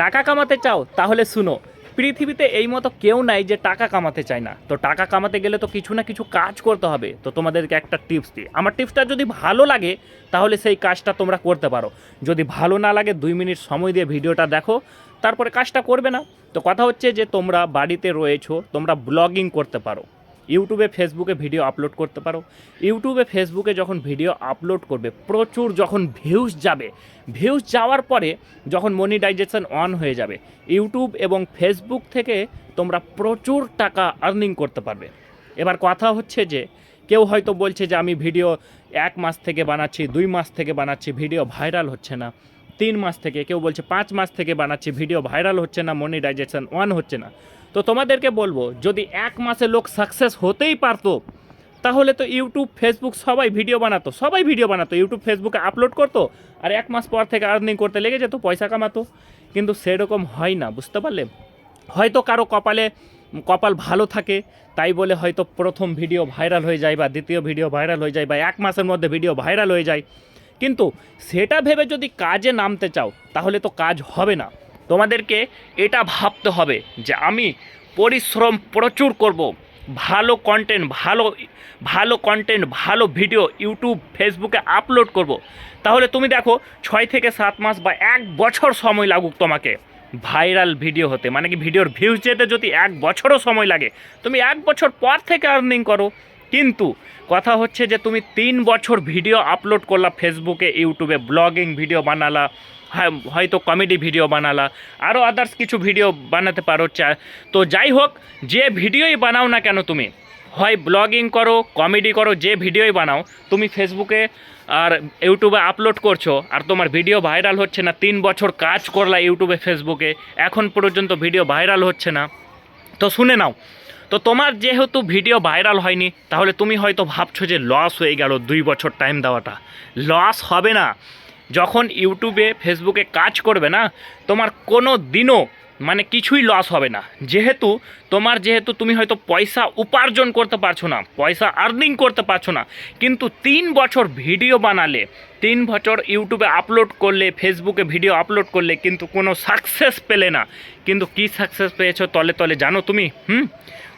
টাকা কামাতে চাও, তাহলে শুনো, পৃথিবীতে এই মতো কেউ নাই যে টাকা কামাতে চায় না। তো টাকা কামাতে গেলে তো কিছু না কিছু কাজ করতে হবে। তো তোমাদেরকে একটা টিপস দিই। আমার টিপসটা যদি ভালো লাগে, তাহলে সেই কাজটা তোমরা করতে পারো। যদি ভালো না লাগে, দুই মিনিট সময় দিয়ে ভিডিওটা দেখো, তারপরে কাজটা করবে না। তো কথা হচ্ছে যে তোমরা বাড়িতে রয়েছো, তোমরা ব্লগিং করতে পারো। ইউটিউবে, ফেসবুকে ভিডিও আপলোড করতে পারো। ইউটিউবে, ফেসবুকে যখন ভিডিও আপলোড করবে, প্রচুর যখন ভিউজ যাবে ভিউজ যাওয়ার পরে যখন মনিটাইজেশন অন হয়ে যাবে, ইউটিউব এবং ফেসবুক থেকে তোমরা প্রচুর টাকা আর্নিং করতে পারবে। এবার কথা হচ্ছে যে, কেউ হয়তো বলছে যে, আমি ভিডিও এক মাস থেকে বানাচ্ছি, দুই মাস থেকে বানাচ্ছি, ভিডিও ভাইরাল হচ্ছে না। তিন মাস থেকে, কেউ বলছে পাঁচ মাস থেকে বানাচ্ছি, ভিডিও ভাইরাল হচ্ছে না মনিটাইজেশন অন হচ্ছে না। তো তোমাদেরকে বলব, যদি এক মাসে লোক সাকসেস হতেই পারতো, তাহলে তো ইউটিউব ফেসবুক সবাই ভিডিও বানাতো, সবাই ভিডিও বানাতো। ইউটিউব ফেসবুকে আপলোড করতো, আর এক মাস পর থেকে আর্নিং করতে লেগে যেত, পয়সা কামাতো। কিন্তু সেরকম হয় না, বুঝতে পারলে? হয়তো কারও কপালে, কপাল ভালো থাকে, তাই বলে হয়তো প্রথম ভিডিও ভাইরাল হয়ে যায়, বা দ্বিতীয় ভিডিও ভাইরাল হয়ে যায়, বা এক মাসের মধ্যে ভিডিও ভাইরাল হয়ে যায়। কিন্তু সেটা ভেবে যদি কাজে নামতে চাও, তাহলে তো কাজ হবে না। তোমাদেরকে এটা ভাবতে হবে যে আমি পরিশ্রম প্রচুর করব। ভালো কন্টেন্ট ভালো ভালো কন্টেন্ট ভালো ভিডিও ইউটিউব ফেসবুকে আপলোড করব। তাহলে তুমি দেখো ছয় থেকে সাত মাস বা এক বছর সময় লাগুক তোমাকে ভাইরাল ভিডিও হতে। মানে কি ভিডিওর ভিউজ যেতে যদি এক বছরও সময় লাগে, তুমি এক বছর পর থেকে আর্নিং করো। কিন্তু কথা হচ্ছে যে তুমি তিন বছর ভিডিও আপলোড করলা ফেসবুকে ইউটিউবে ব্লগিং ভিডিও বানালা হয়তো কমেডি ভিডিও বানালা আরও আদার্স কিছু ভিডিও বানাতে পারো, চা, তো যাই হোক, যে ভিডিওই বানাও না কেন তুমি, হয় ব্লগিং করো কমেডি করো, যে ভিডিওই বানাও, তুমি ফেসবুকে আর ইউটিউবে আপলোড করছ, আর তোমার ভিডিও ভাইরাল হচ্ছে না, তিন বছর কাজ করলা ইউটিউবে ফেসবুকে এখন পর্যন্ত ভিডিও ভাইরাল হচ্ছে না, তো শুনে নাও, তো তোমার যেহেতু ভিডিও ভাইরাল হয়নি, তাহলে তুমি হয়তো ভাবছ যে লস হয়ে গেল দুই বছর টাইম দেওয়াটা লস হবে না যখন ইউটিউবে, ফেসবুকে কাজ করবে না, তোমার কোনো দিনও মানে কিছুই লস হবে না। যেহেতু তোমার যেহেতু তুমি হয়তো পয়সা উপার্জন করতে পারছ না, পয়সা আর্নিং করতে পারছ না, কিন্তু তিন বছর ভিডিও বানালে, তিন বছর ইউটিউবে আপলোড করলে, ফেসবুকে ভিডিও আপলোড করলে কিন্তু কোনো সাকসেস পেলে না। কিন্তু কি সাকসেস পেয়েছ তলে তলে জানো তুমি? হুম?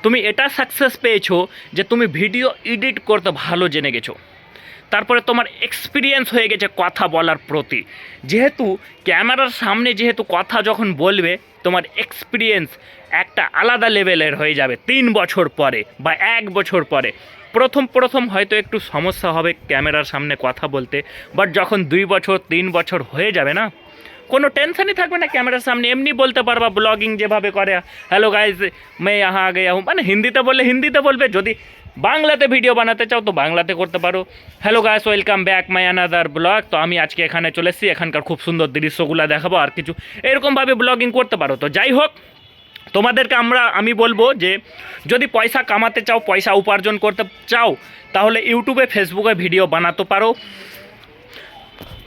তুমি এটা সাকসেস পেয়েছ যে তুমি ভিডিও এডিট করতে ভালো জেনে গেছো। তারপরে তোমার এক্সপিরিয়েন্স হয়ে গেছে কথা বলার প্রতি। যেহেতু ক্যামেরার সামনে যেহেতু কথা যখন বলবে, তোমার এক্সপিরিয়েন্স একটা আলাদা লেভেলের হয়ে যাবে তিন বছর পরে বা এক বছর পরে। প্রথম প্রথম হয়তো একটু সমস্যা হবে ক্যামেরার সামনে কথা বলতে বাট যখন দুই বছর, তিন বছর হয়ে যাবে না, কোনো টেনশনই থাকবে না ক্যামেরার সামনে। এমনি বলতে পারবা ব্লগিং যেভাবে করে হ্যালো গাইজ মে আহা, আগে আহ। মানে হিন্দিতে বললে হিন্দিতে বলবে, যদি বাংলাতে ভিডিও বানাতে চাও তো বাংলাতে করতে পারো। Hello guys welcome back my another blog তো আমি আজকে এখানে চলে এসেছি, এখানকার খুব সুন্দর দৃশ্যগুলো দেখাবো আর কিছু এরকমভাবে ব্লগিং করতে পারো। তো যাই হোক, তোমাদেরকে আমরা, আমি বলব যে যদি পয়সা কামাতে চাও, পয়সা উপার্জন করতে চাও, তাহলে ইউটিউবে ফেসবুকে ভিডিও বানাতে পারো।